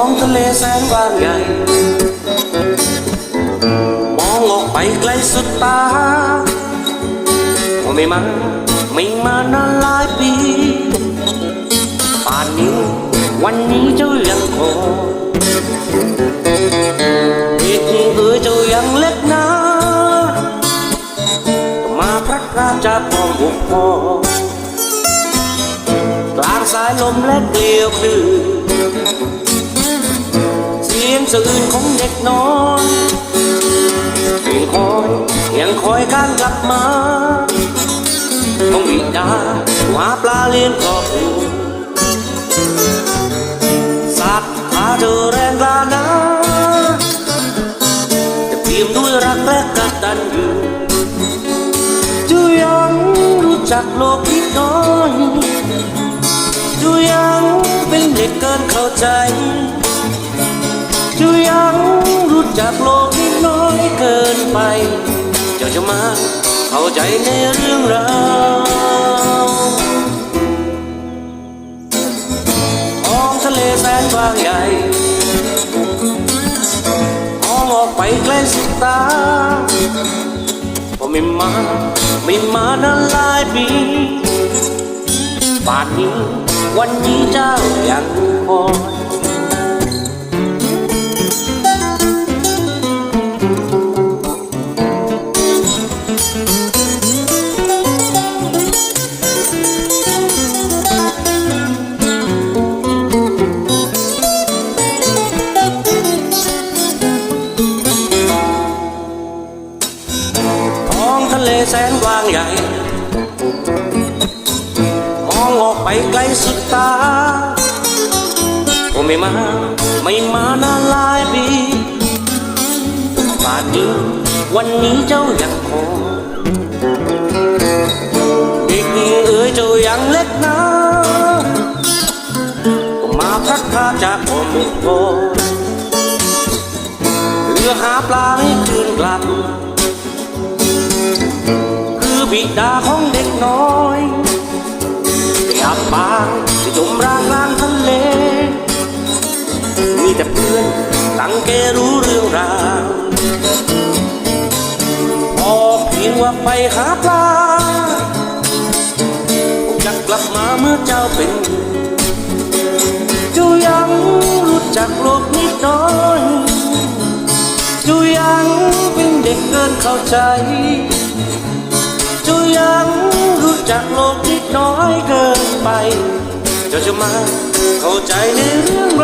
องทะเลแสนกว้างใหญ่ มองออกไปไกลสุดตาไม่มาไม่มานานหลายปี ป่านนี้วันนี้เจ้ายังคงเด็กเอ๋ยเจ้ายังเล็กนะมาพลัดพรากจาพ่อบุกพอกลางสายลมและเกลียวคลื่น สียงสะอื้นของเด็กน้อยยังคอยยังคอยการกลับมาต้องบิดาหาปลาเลี้ยงครอบครัวสัตว์พาเธอแรงกล้านะจะเพียมด้วยรักและกตัญญูจูยังรู้จักโลกนิดน้อยจูยังเป็นเด็กเกินเข้าใจ จักโลกนิดน้อยเกินไปจ้าจะมาเข้าใจในเรื่องราวท้องทะเลแสนกว้างใหญ่มองออกไปไกลสุดตาพอไม่มาไม่มานานหลายปีป่านนี้วันนี้เจ้ายังคอย ใหญ่ มองออกไปไกลสุดตาก็ไม่มา ไม่มานานหลายปีป่านนี้วันนี้เจ้ายังคงเด็กเอ๋ยเจ้ายังเล็กนะก็มาพัดพาจากพ่อมุกพ่อเรือหาปลาให้คืนกลับ บิดาของเด็กน้อยไปอับปางที่จมร่างกลางทะเล มีแต่เพื่อนตั้งแกรู้เรื่องราวพอเพียงว่าไปหาปลาจะกลับมาเมื่อเจ้าเป็นจูยังรู้จักโลกนิดน้อยจูยังเป็นเด็กเกินเข้าใจ จากโลกนิดน้อยเกินไปเจ้าจะมาเข้าใจในเรื่อง